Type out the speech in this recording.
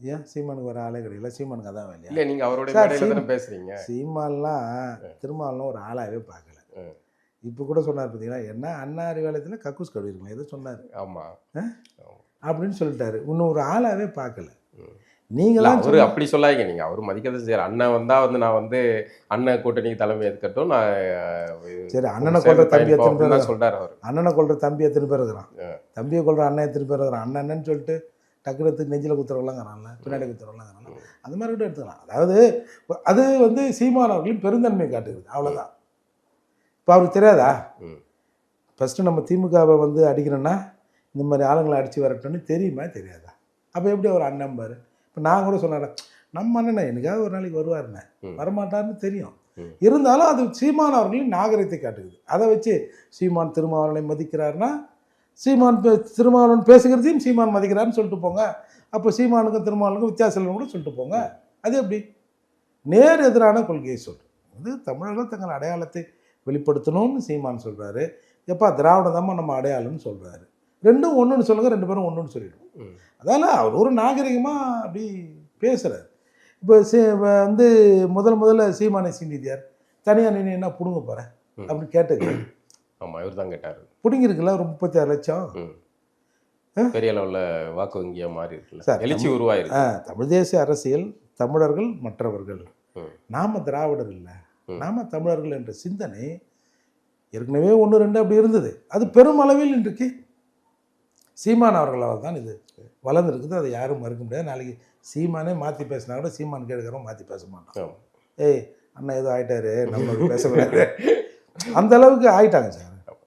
ஏன் சீமானுக்கு வர ஆளே கிடையாது சீமானுக்கு அதான் வேலையா? இல்ல நீங்க அவருடைய சார், மேடையில தானே சீமா- பேசுறீங்க. சீமான்லாம் திருமாவளவன் ஒரு ஆளாவே பார்க்கல. இப்போ கூட சொன்னார் பார்த்தீங்களா என்ன அண்ணா அறிவாலயத்தில் கக்கூஸ் கழுவி இருக்கலாம் எதோ சொன்னார். ஆமா. அப்படின்னு சொல்லிட்டாரு. இன்னும் ஒரு ஆளாவே பார்க்கல. நீங்களாம் அவரு அப்படி சொல்லாதீங்க. நீங்க அவர் மதிக்கிறது சரி அண்ணன் வந்தா வந்து நான் வந்து அண்ணன் கூட்டணிக்கு தலைமை ஏற்கட்டும் நான் சரி அண்ணனை கொள்ற தம்பி பயணிப்போம் எத்தனை பேர் அப்படின்னு தான் இருக்கிறான்? சொல்றாரு அவர். அண்ணனை கொள்ற தம்பி எத்தனை பேர் இருக்கிறான். தம்பியை கொள்ற அண்ணன் பேர் இருக்கிறான். அண்ணன் அண்ணன்னு சொல்லிட்டு டக்குனத்துக்கு நெஞ்சில் குத்துறவங்களாங்கிறான்ல பின்னாடி குத்துறவங்களாங்கிறான்ல அந்த மாதிரி கூட எடுத்துக்கலாம். அதாவது அது வந்து சீமான் அவர்களின் பெருந்தன்மை காட்டுகிறது அவ்வளோதான் இப்போ அவருக்கு தெரியாதா. ஃபஸ்ட்டு நம்ம திமுகவை வந்து அடிக்கிறோன்னா இந்த மாதிரி ஆளுங்களை அடித்து வரட்டும்னு தெரியுமா தெரியாதா? அப்போ எப்படி அவர் அண்ணன் பாரு? இப்போ நான் கூட சொன்னேன் நம்ம அண்ணனை என்னைக்காவது ஒரு நாளைக்கு வருவாருண்ணே. வரமாட்டார்னு தெரியும். இருந்தாலும் அது சீமான் அவர்களின் நாகரிகத்தை காட்டுகிறது. அதை வச்சு சீமான் திருமாவளவனை மதிக்கிறாருன்னா சீமான் பே- திருமாவளவன் பேசுகிறதையும் சீமான் மதிக்கிறாருன்னு சொல்லிட்டு போங்க. அப்போ சீமானுக்கும் திருமாவளவனுக்கும் வித்தியாசம் இல்லைன்னு கூட சொல்லிட்டு போங்க. அது எப்படி? நேர் எதிரான கொள்கையை சொல்கிறேன் வந்து தமிழர்கள் தங்கள் அடையாளத்தை வெளிப்படுத்தணும்னு சீமான் சொல்கிறாரு எப்பா திராவிடம் தான் நம்ம அடையாளம்னு சொல்கிறாரு ரெண்டும் ஒன்றுன்னு சொல்லுங்க ரெண்டு பேரும் ஒன்றுன்னு சொல்லிடுவோம். ம். அதால அவர் ஒரு நாகரிகமாக அப்படி பேசுகிறார் இப்போ சீ வந்து முதல் முதல்ல சீமானை சீனிதியார் தனியாக நின்று என்ன பிடுங்க போகிறேன். அப்படின்னு கேட்டது ஆமா இவர் தான் கேட்டாரு. பிடுங்கிருக்குல்ல ஒரு முப்பத்தி ஆறு லட்சம்? பெரிய அளவுல வாக்கு வங்கியா மாறி இருக்குல்ல. சார், எழுச்சி உருவாயிருக்கு. தமிழ் தேசிய அரசியல் தமிழர்கள் மற்றவர்கள். நாம திராவிடர் இல்லை. நாம தமிழர்கள் என்ற சிந்தனை ஏற்கனவே ஒன்று ரெண்டு அப்படி இருந்தது. அது பெருமளவில் இன்றைக்கு சீமான் அவர்களால் தான் இது வளர்ந்துருக்குது. அதை யாரும் மறுக்க முடியாது. நாளைக்கு சீமானே மாற்றி பேசினா கூட சீமான் கேட்குறோம் மாற்றி பேச மாட்டோம். ஏய் அண்ணா ஏதோ ஆயிட்டாரு நம்ம பேசக்கூடாது. அந்த அளவுக்கு ஆயிட்டாங்க சார்.